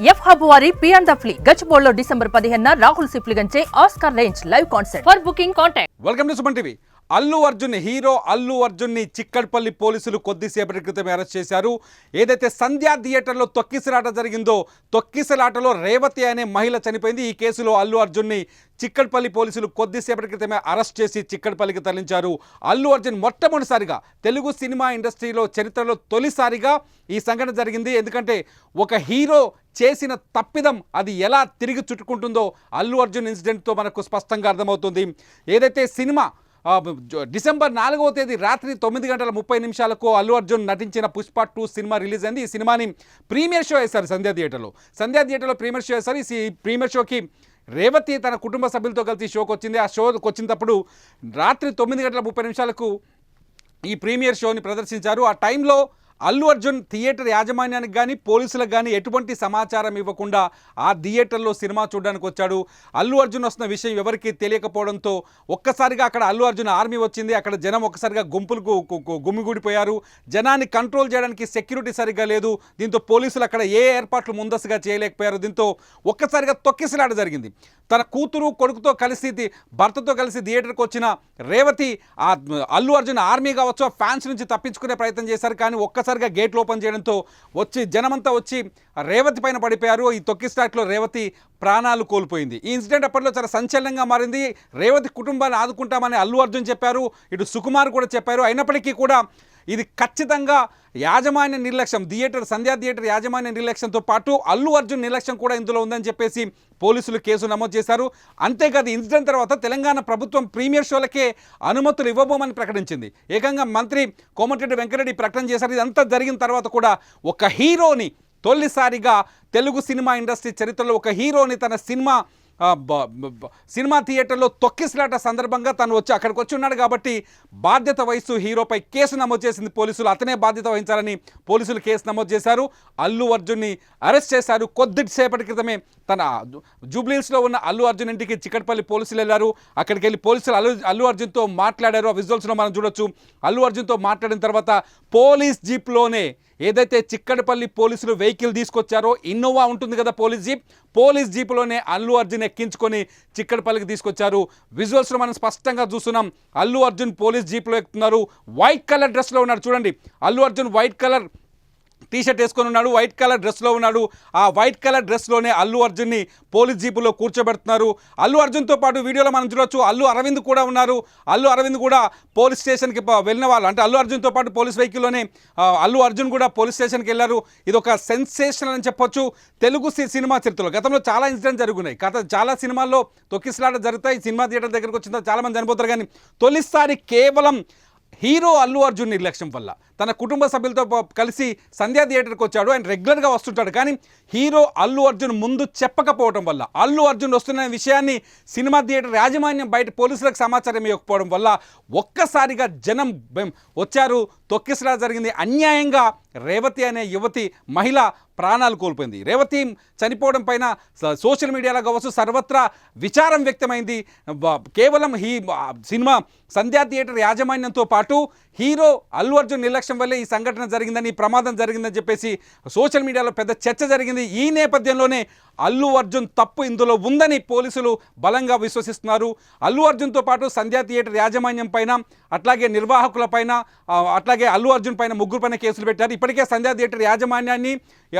F Hub వారి పియాన్ ద ఫ్లీ గచ్చిబోల్లో డిసెంబర్ పదిహేన Rahul సిప్లిగంచే Oscar range live concert. For booking contact welcome to Suman TV Allu Arjun hero Allu అర్జున్ని చిక్కడపల్లి పోలీసులు కొద్దిసేపటి క్రితమే అరెస్ట్ చేశారు. ఏదైతే సంధ్యా థియేటర్లో తొక్కిసలాట జరిగిందో తొక్కిసలాటలో రేవతి అనే మహిళ చనిపోయింది. ఈ కేసులో అల్లు అర్జున్ని చిక్కడపల్లి పోలీసులు కొద్దిసేపటి క్రితమే అరెస్ట్ చేసి చిక్కడపల్లికి తరలించారు. అల్లు అర్జున్ మొట్టమొదటిసారిగా తెలుగు సినిమా ఇండస్ట్రీలో చరిత్రలో తొలిసారిగా ఈ సంఘటన జరిగింది. ఎందుకంటే ఒక హీరో చేసిన తప్పిదం అది ఎలా తిరిగి చుట్టుకుంటుందో అల్లు అర్జున్ ఇన్సిడెంట్తో మనకు స్పష్టంగా అర్థమవుతుంది. ఏదైతే సినిమా డిసెంబర్ నాలుగవ తేదీ రాత్రి తొమ్మిది గంటల ముప్పై నిమిషాలకు అల్లు అర్జున్ నటించిన పుష్ప టూ సినిమా రిలీజ్ అయింది. ఈ సినిమాని ప్రీమియర్ షో వేశారు సంధ్యా థియేటర్లో. సంధ్యా థియేటర్లో ప్రీమియర్ షో వేశారు. ఈ ప్రీమియర్ షోకి రేవతి తన కుటుంబ సభ్యులతో కలిసి షోకి వచ్చింది. ఆ షోకి వచ్చినప్పుడు రాత్రి తొమ్మిది గంటల ముప్పై నిమిషాలకు ఈ ప్రీమియర్ షోని ప్రదర్శించారు. ఆ టైంలో అల్లు అర్జున్ థియేటర్ యాజమాన్యానికి కానీ పోలీసులకు కానీ ఎటువంటి సమాచారం ఇవ్వకుండా ఆ థియేటర్లో సినిమా చూడడానికి వచ్చాడు. అల్లు అర్జున్ వస్తున్న విషయం ఎవరికీ తెలియకపోవడంతో ఒక్కసారిగా అక్కడ అల్లు అర్జున్ ఆర్మీ వచ్చింది. అక్కడ జనం ఒక్కసారిగా గుంపులకు గుమ్మిగూడిపోయారు జనాన్ని కంట్రోల్ చేయడానికి సెక్యూరిటీ సరిగ్గా లేదు. దీంతో పోలీసులు అక్కడ ఏ ఏర్పాట్లు ముందస్తుగా చేయలేకపోయారు. దీంతో ఒక్కసారిగా తొక్కిసలాట జరిగింది. తన కూతురు కొడుకుతో కలిసి భర్తతో కలిసి థియేటర్కి వచ్చిన రేవతి ఆ అల్లు అర్జున్ ఆర్మీ కావచ్చు ఫ్యాన్స్ నుంచి తప్పించుకునే ప్రయత్నం చేశారు. కానీ ఒక్కసారిగా గేట్లు ఓపెన్ చేయడంతో వచ్చి జనమంతా వచ్చి రేవతి పైన పడిపోయారు. ఈ తొక్కి స్టాట్లో రేవతి ప్రాణాలు కోల్పోయింది. ఈ ఇన్సిడెంట్ అప్పట్లో చాలా సంచలనంగా మారింది. రేవతి కుటుంబాన్ని ఆదుకుంటామని అల్లు అర్జున్ చెప్పారు. ఇటు సుకుమార్ కూడా చెప్పారు. అయినప్పటికీ కూడా ఇది ఖచ్చితంగా యాజమాన్య నిర్లక్ష్యం. థియేటర్ సంధ్యా థియేటర్ యాజమాన్య నిర్లక్ష్యంతో పాటు అల్లు అర్జున్ నిర్లక్ష్యం కూడా ఇందులో ఉందని చెప్పేసి పోలీసులు కేసు నమోదు చేశారు. అంతేకాదు ఇన్సిడెంట్ తర్వాత తెలంగాణ ప్రభుత్వం ప్రీమియర్ షోలకే అనుమతులు ఇవ్వబోమని ప్రకటించింది. ఏకంగా మంత్రి కోమటిరెడ్డి వెంకరెడ్డి ప్రకటన చేశారు. ఇదంతా జరిగిన తర్వాత కూడా ఒక హీరోని తొలిసారిగా తెలుగు సినిమా ఇండస్ట్రీ చరిత్రలో ఒక హీరోని తన సినిమా సినిమా థియేటర్లో తొక్కిసలాట సందర్భంగా తను వచ్చి అక్కడికి వచ్చి ఉన్నాడు కాబట్టి బాధ్యత వహిస్తూ హీరోపై కేసు నమోదు చేసింది పోలీసులు. అతనే బాధ్యత వహించాలని పోలీసులు కేసు నమోదు చేశారు. అల్లు అర్జున్ని అరెస్ట్ చేశారు కొద్దిసేపటి క్రితమే. తన జూబ్లీస్లో ఉన్న అల్లు అర్జున్ ఇంటికి చిక్కడపల్లి పోలీసులు వెళ్ళారు. అక్కడికి వెళ్ళి పోలీసులు అల్లు అల్లు అర్జున్తో మాట్లాడారు. ఆ విజువల్స్లో మనం చూడొచ్చు. అల్లు అర్జున్తో మాట్లాడిన తర్వాత పోలీస్ జీప్లోనే ఏదైతే చిక్కడపల్లి పోలీసులు వెహికల్ తీసుకొచ్చారో ఇన్నోవా ఉంటుంది కదా పోలీస్ జీప్ పోలీస్ జీపులోనే అల్లు అర్జున్ ఎక్కించుకొని చిక్కడపల్లికి తీసుకొచ్చారు. విజువల్స్లో మనం స్పష్టంగా చూస్తున్నాం. అల్లు అర్జున్ పోలీస్ జీప్లో ఎక్కుతున్నారు. వైట్ కలర్ డ్రెస్లో ఉన్నారు. చూడండి. Allu Arjun white colour T shirt వేసుకొని ఉన్నాడు వైట్ కలర్ డ్రెస్లో ఉన్నాడు. ఆ వైట్ కలర్ డ్రెస్లోనే అల్లు అర్జున్ని పోలీస్ జీపులో కూర్చోబెడుతున్నారు. అల్లు అర్జున్తో పాటు వీడియోలో మనం చూడొచ్చు అల్లు అరవింద్ కూడా ఉన్నారు. అల్లు అరవింద్ కూడా పోలీస్ స్టేషన్కి వెళ్ళిన వాళ్ళు అంటే అల్లు అర్జున్తో పాటు పోలీస్ వెహికల్లోనే అల్లు అర్జున్ కూడా పోలీస్ స్టేషన్కి వెళ్ళారు. ఇది ఒక సెన్సేషన్ అని చెప్పొచ్చు. తెలుగు సి- సినిమా చరిత్రలో గతంలో చాలా ఇన్సిడెంట్ జరుగున్నాయి. గత చాలా సినిమాల్లో తొక్కిసలాట జరుగుతాయి. సినిమా థియేటర్ దగ్గరకు వచ్చిన చాలామంది చనిపోతారు. కానీ తొలిసారి కేవలం హీరో అల్లు అర్జున్ నిర్లక్ష్యం వల్ల. తన కుటుంబ సభ్యులతో కలిసి సంధ్యా థియేటర్కి వచ్చాడు. ఆయన రెగ్యులర్గా వస్తుంటాడు. కానీ హీరో అల్లు అర్జున్ ముందు చెప్పకపోవడం వల్ల అల్లు అర్జున్ వస్తున్న విషయాన్ని సినిమా థియేటర్ యాజమాన్యం బయట పోలీసులకు సమాచారం ఇవ్వకపోవడం వల్ల ఒక్కసారిగా జనం వచ్చారు తొక్కిసలా జరిగింది. అన్యాయంగా రేవతి అనే యువతి మహిళ ప్రాణాలు కోల్పోయింది. రేవతి చనిపోవడం పైన సోషల్ మీడియాలో కావచ్చు సర్వత్రా విచారం వ్యక్తమైంది. కేవలం ఈ సినిమా సంధ్యా థియేటర్ యాజమాన్యంతో పాటు హీరో అల్లు అర్జున్ నిర్లక్ష్యం వల్లే ఈ సంఘటన జరిగిందని ఈ ప్రమాదం జరిగిందని చెప్పేసి సోషల్ మీడియాలో పెద్ద చర్చ జరిగింది. ఈ నేపథ్యంలోనే అల్లు అర్జున్ తప్పు ఇందులో ఉందని పోలీసులు బలంగా విశ్వసిస్తున్నారు. అల్లు అర్జున్తో పాటు సంధ్యా థియేటర్ యాజమాన్యం పైన అట్లాగే నిర్వాహకుల పైన అట్లాగే అలాగే అల్లు అర్జున్ పైన ముగ్గురు పైన కేసులు పెట్టారు. ఇప్పటికే సంధ్యా థియేటర్ యాజమాన్యాన్ని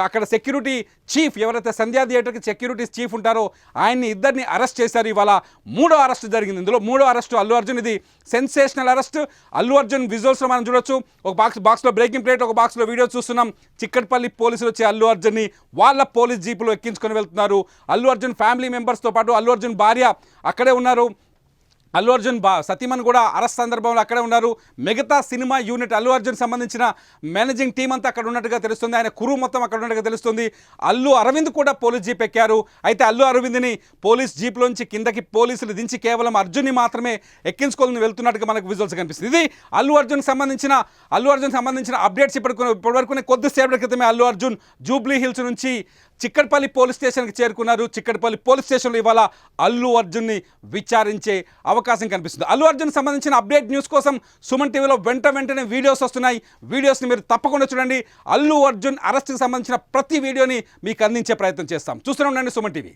అక్కడ సెక్యూరిటీ చీఫ్ ఎవరైతే సంధ్యా థియేటర్కి సెక్యూరిటీ చీఫ్ ఉంటారో ఆయన్ని ఇద్దరిని అరెస్ట్ చేశారు. ఇవాళ మూడో అరెస్ట్ జరిగింది. ఇందులో మూడో అరెస్ట్ అల్లు అర్జున్. ఇది సెన్సేషనల్ అరెస్ట్. అల్లు అర్జున్ విజువల్స్లో మనం చూడొచ్చు. ఒక బాక్స్ బాక్స్లో బ్రేకింగ్ ప్లేట్ ఒక బాక్స్లో వీడియో చూస్తున్నాం. చిక్కట్పల్లి పోలీసులు వచ్చి అల్లు అర్జున్ని వాళ్ళ పోలీస్ జీపులో ఎక్కించుకొని వెళ్తున్నారు. అల్లు అర్జున్ ఫ్యామిలీ మెంబర్స్తో పాటు అల్లు అర్జున్ భార్య అక్కడే ఉన్నారు. అల్లు అర్జున్ బా సతీమన్ కూడా అరెస్ట్ సందర్భంలో అక్కడే ఉన్నారు. మిగతా సినిమా యూనిట్ అల్లు అర్జున్ సంబంధించిన మేనేజింగ్ టీం అంతా అక్కడ ఉన్నట్టుగా తెలుస్తుంది. ఆయన కురు మొత్తం అక్కడ ఉన్నట్టుగా తెలుస్తుంది. అల్లు అరవింద్ కూడా పోలీస్ జీప్ ఎక్కారు. అయితే అల్లు అరవింద్ని పోలీస్ జీప్లోంచి కిందకి పోలీసులు దించి కేవలం అర్జున్ని మాత్రమే ఎక్కించుకోవాలని వెళ్తున్నట్టుగా మనకు విజువల్స్ కనిపిస్తుంది. ఇది అల్లు అర్జున్ సంబంధించిన అల్లు అర్జున్ సంబంధించిన అప్డేట్స్ ఇప్పటికి ఇప్పటివరకు కొద్దిసేపటి క్రితమే అల్లు అర్జున్ జూబ్లీ హిల్స్ నుంచి చిక్కడపల్లి పోలీస్ స్టేషన్కి చేరుకున్నారు. చిక్కడపల్లి పోలీస్ స్టేషన్లో ఇవాళ అల్లు అర్జున్ని విచారించే అవకాశం కనిపిస్తుంది. అల్లు అర్జున్ సంబంధించిన అప్డేట్ న్యూస్ కోసం సుమన్ టీవీలో వెంట వెంటనే వీడియోస్ వస్తున్నాయి. వీడియోస్ని మీరు తప్పకుండా చూడండి. అల్లు అర్జున్ అరెస్ట్కి సంబంధించిన ప్రతి వీడియోని మీకు అందించే ప్రయత్నం చేస్తాం. చూస్తూనే ఉండండి సుమన్ టీవీ.